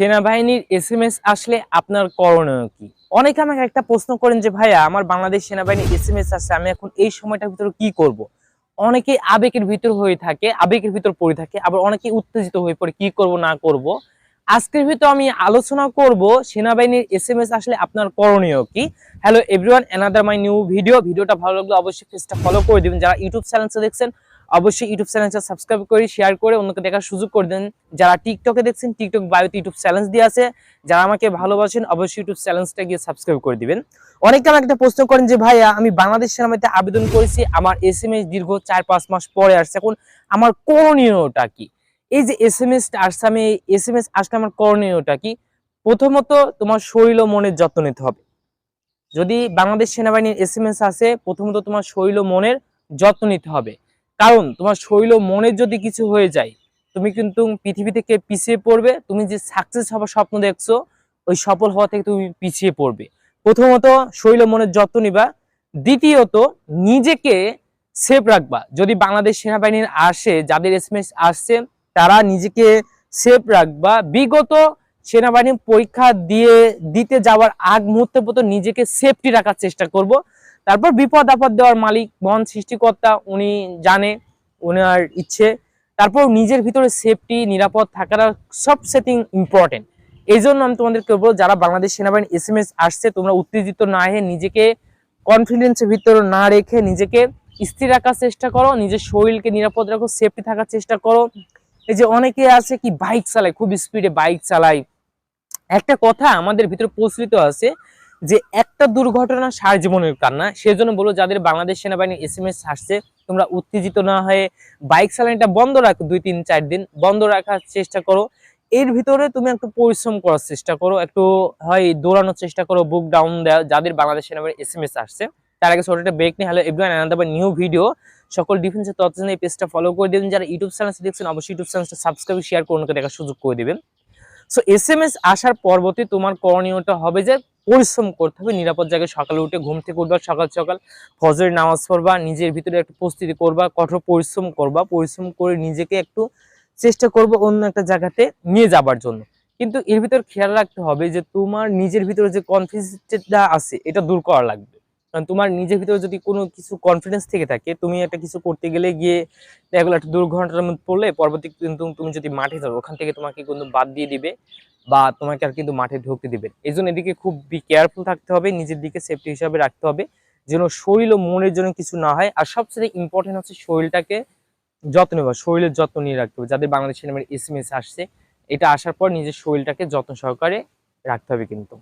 সেনাবাহিনীর S M S আসলে আপনার করণীয় কি অনেকে আমাকে একটা প্রশ্ন করেন যে, ভাইয়া, আমার বাংলাদেশ সেনাবাহিনী এস এম এস আসছে আমি এখন এই সময়টার ভিতরে কি করব। অনেকে আবেগের ভিতর হয়ে থাকে, আবেগের ভিতর পড়ে থাকে, আবার অনেকে উত্তেজিত হয়ে পড়ে, কি করব, না করব। আজকের ভিতর আমি আলোচনা করব সেনাবাহিনীর এস এম এস আসলে আপনার করণীয় কি hello everyone another my new video ভিডিওটা ভালো লাগলে অবশ্যই পেজটা ফলো করে দিবেন যারা ইউটিউব চ্যানেলটা দেখছেন অবশ্যই ইউটিউব চ্যানেলটা সাবস্ক্রাইব করে শেয়ার করে, অন্যকে দেখার সুযোগ করে দেন। যারা টিকটকে দেখছেন টিকটক বায়োতে ইউটিউব চ্যালেঞ্জ দিয়ে আছে, যারা আমাকে ভালোবাসেন, অবশ্যই ইউটিউব চ্যালেঞ্জটা গিয়ে সাবস্ক্রাইব করে দিবেন। অনেকে আমাকে একটা প্রশ্ন করেন যে, ভাইয়া, আমি বাংলাদেশ সেনাবাহিনীতে আবেদন করেছি, আমার এস এম এস দীর্ঘ চার পাঁচ মাস পরে আসছে, এখন আমার করণীয়টা কি? এই যে এস এম এস আসছে, আমি এস এম এস আসলে আমার করণীয়টা কি? প্রথমত তোমার শরীর ও মনের যত্ন নিতে হবে। যদি বাংলাদেশ সেনাবাহিনীর এস এম এস আসে প্রথমত তোমার শরীর ও মনের যত্ন নিতে হবে। কারণ তোমার ও মনের যদি কিছু হয়ে যায়, তুমি কিন্তু পৃথিবী থেকে পিছিয়ে পড়বে, তুমি যে সাকসেস হওয়ার স্বপ্ন দেখছ, ওই সফল হওয়া থেকে তুমি পিছিয়ে পড়বে। প্রথমত ও মনের যত্ন নিবা, দ্বিতীয়ত নিজেকে সেফ রাখবা। যদি বাংলাদেশ সেনাবাহিনীর আসে, যাদের এসএমএস আসছে, তারা নিজেকে সেফ রাখবা। বিগত সেনাবাহিনী পরীক্ষা দিয়ে দিতে যাওয়ার আগ মুহূর্তে মতো নিজেকে সেফটি রাখার চেষ্টা করব। তারপর বিপদ আপদ দেওয়ার মালিক মহান সৃষ্টিকর্তা, উনি জানে ওনার ইচ্ছে। তারপর নিজের ভিতরে সেফটি নিরাপদ থাকাটা সব সেটিং ইম্পর্টেন্ট এই জন্য আমি তোমাদেরকে বলব, যারা বাংলাদেশ সেনাবাহিনী এস এম এস আসছে, তোমরা উত্তেজিত না হয়ে নিজেকে কনফিডেন্সের ভিতরে না রেখে নিজেকে স্থির রাখার চেষ্টা করো, নিজের শরীরকে নিরাপদ রাখো সেফটি থাকার চেষ্টা করো। এই যে অনেকে আছে কি বাইক চালায়, খুব স্পিডে বাইক চালায়। একটা কথা আমাদের ভিতরে প্রচলিত আছে যে একটা দুর্ঘটনা সার জীবনের কান্না। সেজন্য বলো যাদের বাংলাদেশ সেনাবাহিনী এস এম এস আসছে, তোমরা উত্তেজিত না হয়ে বাইক চালানোটা বন্ধ রাখো দুই, তিন, চার দিন। বন্ধ রাখার চেষ্টা করো। এর ভিতরে তুমি একটু পরিশ্রম করার চেষ্টা করো, একটু হয় দৌড়ানোর চেষ্টা করো, বুক ডাউন দেওয়া যাদের বাংলাদেশ সেনাবাহিনী এস এম এস আসছে, তার আগে ছোট একটা ব্রেক নিয়ে hello everyone another new video সকল ডিফেন্সের তথ্য এই পেজটা ফলো করে দেবেন। যারা ইউটিউব চ্যানেল দেখছেন, অবশ্যই ইউটিউব চ্যানেলটা সাবস্ক্রাইব শেয়ার করে দেখার সুযোগ করে দেবেন। সো এস এম এস আসার পরবর্তী তোমার করণীয়টা হবে যে পরিশ্রম করতে হবে, নিরাপদ জায়গায় সকালে উঠে ঘুম থেকে উঠবা, সকাল সকাল ফজরের নামাজ পড়বা, নিজের ভিতরে একটু প্রস্তুতি করবা, কঠোর পরিশ্রম করবা, পরিশ্রম করে নিজেকে একটু চেষ্টা করব অন্য একটা জায়গাতে নিয়ে যাবার জন্য। কিন্তু এর ভিতর খেয়াল রাখতে হবে যে তোমার নিজের ভিতরে যে কনফিডেন্সটা আছে, এটা দূর করা লাগবে। কারণ তোমার নিজের ভিতরে যদি কোনো কিছু কনফিডেন্স থেকে থাকে, তুমি একটা কিছু করতে গেলে গিয়ে দেখা একটা দুর্ঘটনার মধ্যে পড়লে পরবর্তী কিন্তু তুমি যদি মাঠে যাও ওখান থেকে তোমাকে কিন্তু বাদ দিয়ে দিবে বা তোমাকে আর কিন্তু মাঠে ঢুকতে দিবে। এই জন্য এদিকে খুব বি কেয়ারফুল থাকতে হবে, নিজের দিকে সেফটি হিসাবে রাখতে হবে, যেন শরীর ও মনের জন্য কিছু না হয়। আর সবচেয়ে ইম্পর্টেন্ট হচ্ছে শরীরটাকে যত্ন নেওয়া, শরীরের যত্ন নিয়ে রাখতে হবে। যাদের বাংলাদেশ এম এস আসছে, এটা আসার পর নিজের শরীরটাকে যত্ন সহকারে রাখতে হবে কিন্তু।